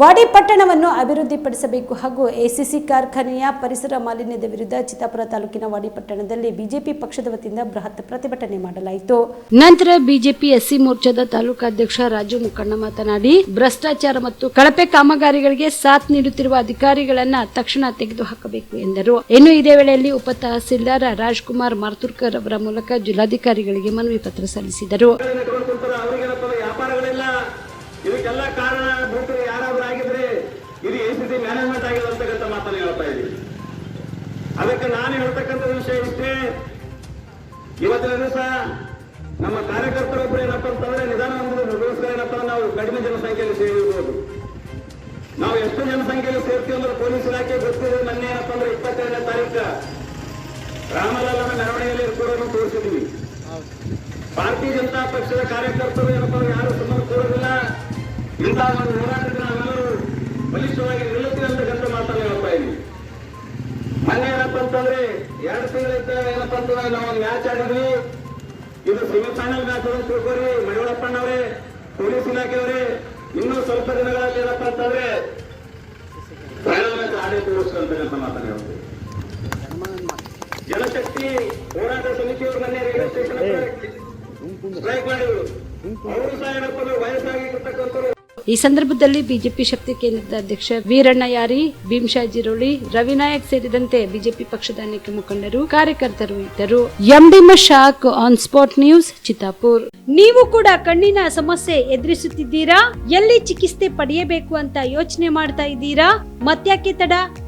ವಾಡಿ ಪಟ್ಟಣವನ್ನು ಅಭಿವೃದ್ಧಿಪಡಿಸಬೇಕು ಹಾಗೂ ಎಸಿಸಿ ಕಾರ್ಖಾನೆಯ ಪರಿಸರ ಮಾಲಿನ್ಯದ ವಿರುದ್ಧ ಚಿತ್ತಾಪುರ ತಾಲೂಕಿನ ವಾಡಿ ಪಟ್ಟಣದಲ್ಲಿ ಬಿಜೆಪಿ ಪಕ್ಷದ ವತಿಯಿಂದ ಬೃಹತ್ ಪ್ರತಿಭಟನೆ ಮಾಡಲಾಯಿತು. ನಂತರ ಬಿಜೆಪಿ ಎಸ್ಸಿ ಮೋರ್ಚಾದ ತಾಲೂಕಾಧ್ಯಕ್ಷ ರಾಜು ಮುಖಣ್ಣ ಮಾತನಾಡಿ ಭ್ರಷ್ಟಾಚಾರ ಮತ್ತು ಕಳಪೆ ಕಾಮಗಾರಿಗಳಿಗೆ ಸಾಥ್ ನೀಡುತ್ತಿರುವ ಅಧಿಕಾರಿಗಳನ್ನ ತಕ್ಷಣ ತೆಗೆದುಹಾಕಬೇಕು ಎಂದರು. ಇನ್ನು ಇದೇ ವೇಳೆಯಲ್ಲಿ ಉಪ ತಹಸೀಲ್ದಾರ್ ರಾಜ್ಕುಮಾರ್ ಮಾರ್ತುರ್ಕರ್ ಅವರ ಮೂಲಕ ಜಿಲ್ಲಾಧಿಕಾರಿಗಳಿಗೆ ಮನವಿ ಪತ್ರ ಸಲ್ಲಿಸಿದರು. ಇದಕ್ಕೆಲ್ಲ ಕಾರಣ ಭೂತರು ಯಾರಾದ್ರೂ ಆಗಿದ್ರೆ ಇದು ಎ ಸಿ ಮ್ಯಾನೇಜ್ಮೆಂಟ್ ಆಗಿದೆ ಅಂತಕ್ಕಂಥ ಮಾತನ್ನು ಹೇಳ್ತಾ ಇದ್ದೀವಿ ಅದಕ್ಕೆ ನಾನು ಹೇಳ್ತಕ್ಕಂಥ ವಿಷಯ ಇಷ್ಟೇ. ಇವತ್ತಿನ ದಿವಸ ನಮ್ಮ ಕಾರ್ಯಕರ್ತರೊಬ್ಬರು ಏನಪ್ಪ ಅಂತಂದ್ರೆ ನಿಧಾನ ಮುಗಿಸ್ತಾರೆ ಏನಪ್ಪ ನಾವು ಕಡಿಮೆ ಜನಸಂಖ್ಯೆಯಲ್ಲಿ ಸೇರಿರ್ಬೋದು. ನಾವು ಎಷ್ಟು ಜನಸಂಖ್ಯೆಯಲ್ಲಿ ಸೇರ್ತೀವಿ ಅಂದ್ರೆ ಪೊಲೀಸ್ ಇಲಾಖೆ ಗೊತ್ತಿದೆ ಮೊನ್ನೆ ಏನಪ್ಪ ಅಂದ್ರೆ ಇಪ್ಪತ್ತೆರಡನೇ ತಾರೀಕು. ರಾಮಲಲ್ಲನ ಮೆರವಣಿಗೆಯಲ್ಲಿ ಇರ್ಕೊಡೋದನ್ನು ತೋರಿಸಿದ್ವಿ ಭಾರತೀಯ ಜನತಾ ಪಕ್ಷದ ಕಾರ್ಯಕರ್ತರು ಏನಪ್ಪ ಯಾರು ಕೂರೋದಿಲ್ಲ ಇಂತಹ ಒಂದು ಹೋರಾಟಕ್ಕೆ ನಾವೆಲ್ಲರೂ ಬಲಿಷ್ಠವಾಗಿ ನಿಲ್ಲುತ್ತೀವಿ ಅಂತಕ್ಕಂಥ ಮಾತನ್ನು ಹೇಳ್ತಾ ಇದ್ವಿ ಮೊನ್ನೆ ಏನಪ್ಪ ಅಂತಂದ್ರೆ ಎರಡು ತಿಂಗಳಿಂದ ಏನಪ್ಪ ಅಂತಂದ್ರೆ ನಾವು ಒಂದು ಮ್ಯಾಚ್ ಆಡಿದ್ವಿ. ಇದು ಸೆಮಿಫೈನಲ್ ಮ್ಯಾಚ್ ಅಂತ ತಿಳ್ಕೊರಿ ಮಡಿವಳಪ್ಪಣ್ಣವರೇ ಪೊಲೀಸ್ ಇಲಾಖೆಯವರೇ ಇನ್ನೂ ಸ್ವಲ್ಪ ದಿನಗಳಲ್ಲಿ ಏನಪ್ಪ ಅಂತಂದ್ರೆ ಫೈನಲ್ ಮ್ಯಾಚ್ ಆಡಿ ತೋರಿಸ್ತಕ್ಕಂಥ ಮಾತನ್ನು ಹೇಳ್ತೀವಿ. ಜನಶಕ್ತಿ ಹೋರಾಟ ಸಮಿತಿಯವರು ಮೊನ್ನೆ ರೈಲ್ವೆ ಸ್ಟೇಷನ್ ಸ್ಟ್ರೈಕ್ ಮಾಡಿದ್ರು. ಅವರು ಸಹ ಏನಪ್ಪ ಅಂದ್ರೆ ವಯಸ್ಸಾಗಿರ್ತಕ್ಕಂಥವ್ರು ಈ ಸಂದರ್ಭದಲ್ಲಿ ಬಿಜೆಪಿ ಶಕ್ತಿ ಕೇಂದ್ರದ ಅಧ್ಯಕ್ಷ ವೀರಣ್ಣ ಯಾರಿ ಭೀಮ್ಶಾ ಜಿರೋಳಿ ರವಿನಾಯಕ್ ಸೇರಿದಂತೆ ಬಿಜೆಪಿ ಪಕ್ಷದ ಅನೇಕ ಮುಖಂಡರು, ಕಾರ್ಯಕರ್ತರು ಇದ್ದರು. ಎಂಬಿಮ shock on spot news, Chittapur. ನೀವು ಕೂಡ ಕಣ್ಣಿನ ಸಮಸ್ಯೆ ಎದುರಿಸುತ್ತಿದ್ದೀರಾ? ಎಲ್ಲಿ ಚಿಕಿತ್ಸೆ ಪಡೆಯಬೇಕು ಅಂತ ಯೋಚನೆ ಮಾಡ್ತಾ ಇದ್ದೀರಾ? ಮತ್ಯಾಕೆ ತಡ?